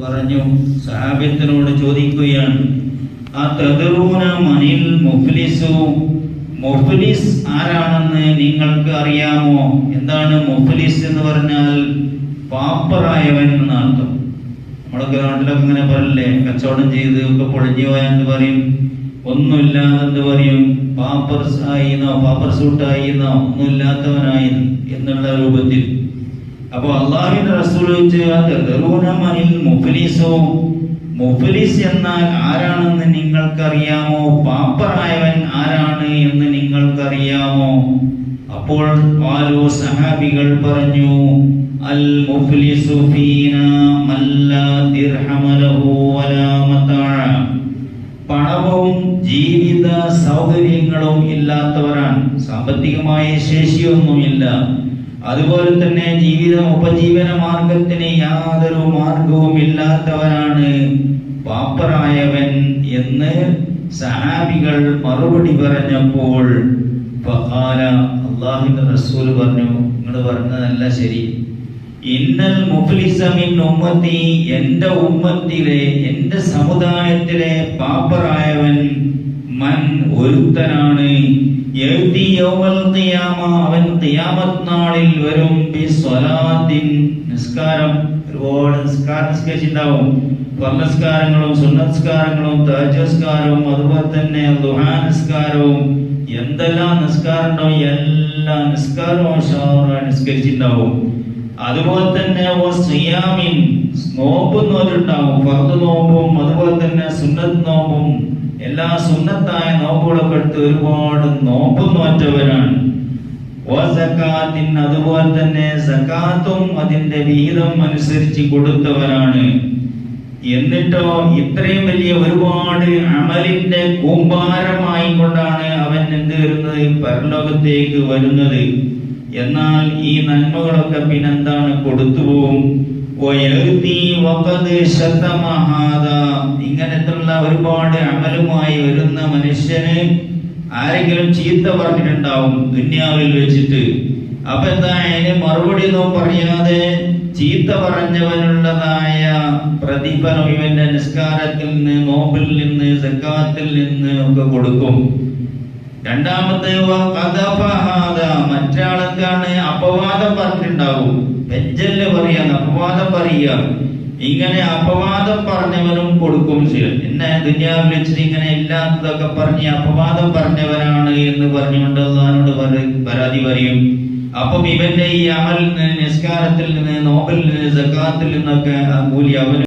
പറഞ്ഞു സഹാബിത്തിനോട് ചോദിക്കുകയാണ് ആ തെതറൂന മനിൽ മുഫ്ലിസു? മുഫ്ലിസ് ആരാണെന്ന് നിങ്ങൾക്ക് അറിയാമോ? എന്താണ് മുഫ്ലിസ് എന്ന് പറഞ്ഞാൽ പാപ്പറായവൻ എന്നർത്ഥം നമ്മുടെ ഗ്രൗണ്ടിലൊക്കെ ഇങ്ങനെ പറയില്ലേ കച്ചവടം ചെയ്ത് ഒക്കെ പൊളിഞ്ഞു പോയാൽ എന്ന് പറയും ഒന്നുമില്ലാതെന്ന് പറയും? പാപ്പർസ് ആയിന്നോ പാപ്പർ സൂട്ടായിന്നോ ഒന്നുമില്ലാത്തവനായി എന്നുള്ള രൂപത്തിൽ അപ്പൊ അള്ളാഹിന്റെ ചോദിച്ചു മുഫ്ലിസോ എന്നാൽ ആരാണെന്ന് നിങ്ങൾക്കറിയാമോ? പാപ്പറായവൻ ആരാണ് എന്ന് നിങ്ങൾക്കറിയാമോ? അപ്പോൾ ആരോ സഹാബികൾ പറഞ്ഞു അൽ വലാ മതാഅ. പണവും ജീവിത സൗകര്യങ്ങളും ഇല്ലാത്തവരാണ്. സാമ്പത്തികമായ ശേഷിയൊന്നുമില്ല. അതുപോലെ തന്നെ ജീവിതം ഉപജീവന മാർഗത്തിന് യാതൊരു മാർഗവും ഇല്ലാത്തവനാണ് പാപ്പറായവൻ എന്ന് സഹാബികൾ മറുപടി പറഞ്ഞപ്പോൾ അള്ളാഹിന്റെ റസൂൽ പറഞ്ഞു നിങ്ങൾ പറഞ്ഞതല്ല ശരി. ഇന്നൽ മുഫ്ലിസ മിൻ ഉമ്മത്തി എന്റെ ഉമ്മത്തിലെ എന്റെ സമുദായത്തിലെ പാപ്പറായവൻ മൻ ഒരുത്തനാണ്. അവൻ നാളിൽ വരും. ബി നിസ്കാരം. ഒരുപാട് നിസ്കാരം നിസ്കരിച്ചിട്ടുണ്ടാവും. നിസ്കാരങ്ങളും സുന്നസ്കാരങ്ങളും തഹജ്ജുസ്കാരവും അതുപോലെ തന്നെ ദുഹാ നിസ്കാരവും. എന്തെല്ലാം നിസ്കാരം ഉണ്ടാവും എല്ലാ നിസ്കാരവും നിസ്കരിച്ചിട്ടുണ്ടാവും. അതുപോലെ തന്നെ ഓ സിയാമിൻ നോമ്പ് നോറ്റുണ്ടാവും ഫർദ് നോമ്പും അതുപോലെ തന്നെ സുന്നത്ത് നോമ്പും എല്ലാ സുന്നത്തായ നോമ്പുകളൊക്കെ എടുത്ത് ഒരുപാട് നോമ്പ് നോറ്റവരാണ്. ഓ സക്കാത്തിൻ അതുപോലെ തന്നെ സക്കാത്തും അതിന്റെ വിഹിതം അനുസരിച്ച് കൊടുത്തവരാണ്. എന്നിട്ടോ ഇത്രയും വലിയ ഒരുപാട് അമലിന്റെ കൂമ്പാരമായി കൊണ്ടാണ് അവൻ എന്ത് വരുന്നത്? പരലോകത്തേക്ക് വരുന്നത്. എന്നാൽ ഈ നന്മകളൊക്കെ പിന്നെന്താണ് കൊടുത്തുപോകും. ഇങ്ങനത്തുള്ള ഒരുപാട് അമലുമായി വരുന്ന മനുഷ്യന് ആരെങ്കിലും ചീത്ത പറഞ്ഞിട്ടുണ്ടാവും ദുന്യാവിൽ വെച്ചിട്ട് അപ്പൊ എന്താ അതിന് മറുപടി ഒന്നും പറയാതെ ചീത്ത പറഞ്ഞവനുള്ളതായ പ്രതിഫലം ഇവന്റെ നിസ്കാരത്തിൽ നിന്ന് നോമ്പിൽ നിന്ന് സക്കാത്തിൽ നിന്ന് ഒക്കെ കൊടുക്കും രണ്ടാമത്തെ വഖദഫഹാദ. മറ്റാളെന്താണ് അപവാദം പറഞ്ഞിട്ടുണ്ടാവും വെജ്ജൽ പറയാന്ന് അപവാദം പറയുക. ഇങ്ങനെ അപവാദം പറഞ്ഞവനും കൊടുക്കും ചെയ്യും. എന്നെ ദുന്യാവിൽ വെച്ചിട്ട് ഇങ്ങനെ ഇല്ലാത്തതൊക്കെ പറഞ്ഞ് അപവാദം പറഞ്ഞവനാണ് എന്ന് പറഞ്ഞുകൊണ്ട് അള്ളഹാനോട് പരാതി പറയും. അപ്പം ഇവന്റെ ഈ അമൽ നിസ്കാരത്തിൽ നിന്ന് നോബൽ സക്കാത്തിൽ നിന്നൊക്കെ കൂലി അവന്